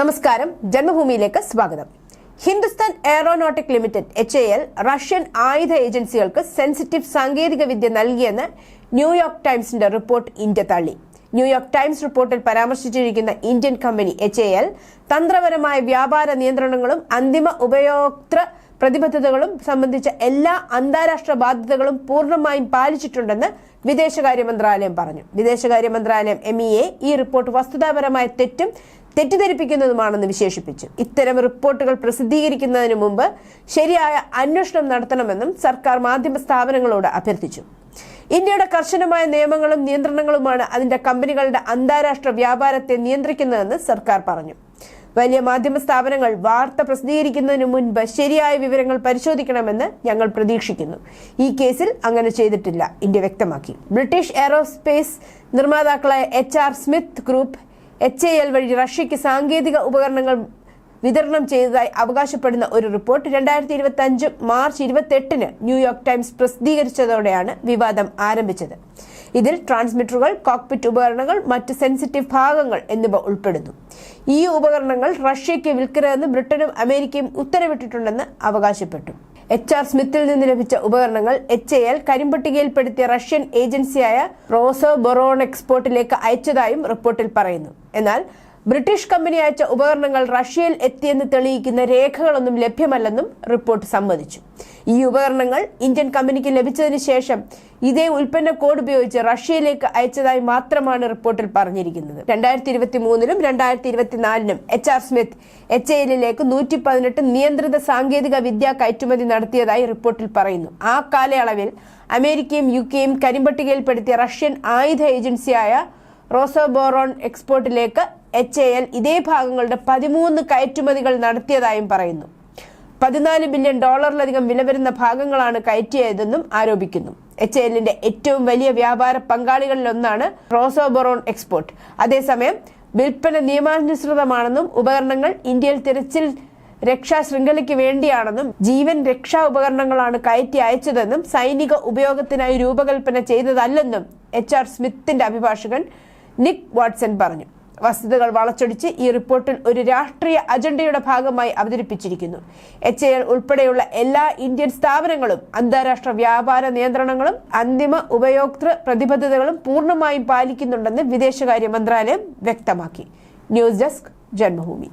നമസ്കാരം. ജന്മഭൂമിയിലേക്ക് സ്വാഗതം. Hindustan Aeronautic Limited H A L Russian ആയുധ ഏജൻസികൾക്ക് സെൻസിറ്റീവ് സാങ്കേതിക വിദ്യ നൽകിയെന്ന് ന്യൂയോർക്ക് ടൈംസിന്റെ റിപ്പോർട്ട് ഇന്ത്യ തള്ളി. ന്യൂയോർക്ക് ടൈംസ് റിപ്പോർട്ടിൽ പരാമർശിച്ചിരിക്കുന്ന Indian company H A L തന്ത്രപരമായ വ്യാപാര നിയന്ത്രണങ്ങളും അന്തിമ ഉപയോക്തൃ പ്രതിബദ്ധതകളും സംബന്ധിച്ച എല്ലാ അന്താരാഷ്ട്ര ബാധ്യതകളും പൂർണമായും പാലിച്ചിട്ടുണ്ടെന്ന് വിദേശകാര്യ മന്ത്രാലയം പറഞ്ഞു. വിദേശകാര്യ മന്ത്രാലയം എം എ ഈ റിപ്പോർട്ട് വസ്തുതാപരമായ തെറ്റും തെറ്റിദ്ധരിപ്പിക്കുന്നതുമാണെന്ന് വിശേഷിപ്പിച്ചു. ഇത്തരം റിപ്പോർട്ടുകൾ പ്രസിദ്ധീകരിക്കുന്നതിന് മുമ്പ് ശരിയായ അന്വേഷണം നടത്തണമെന്നും സർക്കാർ മാധ്യമ സ്ഥാപനങ്ങളോട് അഭ്യർത്ഥിച്ചു. ഇന്ത്യയുടെ കർശനമായ നിയമങ്ങളും നിയന്ത്രണങ്ങളുമാണ് അതിന്റെ കമ്പനികളുടെ അന്താരാഷ്ട്ര വ്യാപാരത്തെ നിയന്ത്രിക്കുന്നതെന്ന് സർക്കാർ പറഞ്ഞു. വലിയ മാധ്യമ സ്ഥാപനങ്ങൾ വാർത്ത പ്രസിദ്ധീകരിക്കുന്നതിന് മുൻപ് ശരിയായ വിവരങ്ങൾ പരിശോധിക്കണമെന്ന് ഞങ്ങൾ പ്രതീക്ഷിക്കുന്നു. ഈ കേസിൽ അങ്ങനെ ചെയ്തിട്ടില്ല ഇന്ത്യ വ്യക്തമാക്കി. British aerospace നിർമ്മാതാക്കളായ H R Smith Group H A L വഴി റഷ്യയ്ക്ക് സാങ്കേതിക ഉപകരണങ്ങൾ വിതരണം ചെയ്തതായി അവകാശപ്പെടുന്ന ഒരു റിപ്പോർട്ട് രണ്ടായിരത്തി ഇരുപത്തി അഞ്ച് മാർച്ച് ഇരുപത്തെട്ടിന് ന്യൂയോർക്ക് ടൈംസ് പ്രസിദ്ധീകരിച്ചതോടെയാണ് വിവാദം ആരംഭിച്ചത്. ഇതിൽ ട്രാൻസ്മിറ്ററുകൾ കോക്പിറ്റ് ഉപകരണങ്ങൾ മറ്റ് സെൻസിറ്റീവ് ഭാഗങ്ങൾ എന്നിവ ഉൾപ്പെടുന്നു. ഈ ഉപകരണങ്ങൾ റഷ്യയ്ക്ക് വിൽക്കരുതെന്ന് ബ്രിട്ടനും അമേരിക്കയും ഉത്തരവിട്ടിട്ടുണ്ടെന്ന് അവകാശപ്പെട്ടു. എച്ച് ആർ സ്മിത്തിൽ നിന്ന് ലഭിച്ച ഉപകരണങ്ങൾ എച്ച് എ എൽ കരിമ്പട്ടികയിൽപ്പെടുത്തിയ റഷ്യൻ ഏജൻസിയായ റോസോ ബൊറോൺ എക്സ്പോർട്ടിലേക്ക് അയച്ചതായും റിപ്പോർട്ടിൽ പറയുന്നു. എന്നാൽ ബ്രിട്ടീഷ് കമ്പനി അയച്ച ഉപകരണങ്ങൾ റഷ്യയിൽ എത്തിയെന്ന് തെളിയിക്കുന്ന രേഖകളൊന്നും ലഭ്യമല്ലെന്നും റിപ്പോർട്ട് സമ്മതിച്ചു. ഈ ഉപകരണങ്ങൾ ഇന്ത്യൻ കമ്പനിക്ക് ലഭിച്ചതിന് ശേഷം ഇതേ ഉൽപ്പന്ന കോഡ് ഉപയോഗിച്ച് റഷ്യയിലേക്ക് അയച്ചതായി മാത്രമാണ് റിപ്പോർട്ടിൽ പറഞ്ഞിരിക്കുന്നത്. രണ്ടായിരത്തി ഇരുപത്തി മൂന്നിലും രണ്ടായിരത്തി ഇരുപത്തിനാലിനും എച്ച് ആർ സ്മിത്ത് എച്ച് എല്ലിലേക്ക് നൂറ്റി പതിനെട്ട് നിയന്ത്രിത സാങ്കേതിക വിദ്യ കയറ്റുമതി നടത്തിയതായി റിപ്പോർട്ടിൽ പറയുന്നു. ആ കാലയളവിൽ അമേരിക്കയും യു കെയും കരിമ്പട്ടികയിൽപ്പെടുത്തിയ റഷ്യൻ ആയുധ ഏജൻസിയായ റോസോബോറോൺ എക്സ്പോർട്ടിലേക്ക് എച്ച് എ എൽ ഇതേ ഭാഗങ്ങളുടെ പതിമൂന്ന് കയറ്റുമതികൾ നടത്തിയതായും പറയുന്നു. പതിനാല് ബില്യൺ ഡോളറിലധികം വില വരുന്ന ഭാഗങ്ങളാണ് കയറ്റിയതെന്നും ആരോപിക്കുന്നു. എച്ച് എല്ലിന്റെ ഏറ്റവും വലിയ വ്യാപാര പങ്കാളികളിലൊന്നാണ് റോസോബൊറോൺ എക്സ്പോർട്ട്. അതേസമയം വിൽപ്പന നിയമാനുസൃതമാണെന്നും ഉപകരണങ്ങൾ ഇന്ത്യയിൽ തിരച്ചിൽ രക്ഷാ ശൃംഖലയ്ക്ക് വേണ്ടിയാണെന്നും ജീവൻ രക്ഷാ ഉപകരണങ്ങളാണ് കയറ്റി അയച്ചതെന്നും സൈനിക ഉപയോഗത്തിനായി രൂപകൽപ്പന ചെയ്തതല്ലെന്നും എച്ച് ആർ സ്മിത്തിന്റെ അഭിഭാഷകൻ നിക് വാട്സൺ പറഞ്ഞു. വസ്തുതകൾ വളച്ചൊടിച്ച് ഈ റിപ്പോർട്ടിൽ ഒരു രാഷ്ട്രീയ അജണ്ടയുടെ ഭാഗമായി അവതരിപ്പിച്ചിരിക്കുന്നു. എച്ച് എൽ ഉൾപ്പെടെയുള്ള എല്ലാ ഇന്ത്യൻ സ്ഥാപനങ്ങളും അന്താരാഷ്ട്ര വ്യാപാര നിയന്ത്രണങ്ങളും അന്തിമ ഉപയോക്തൃ പ്രതിബദ്ധതകളും പൂർണമായും പാലിക്കുന്നുണ്ടെന്ന് വിദേശകാര്യ മന്ത്രാലയം വ്യക്തമാക്കി. News desk Janmabhumi.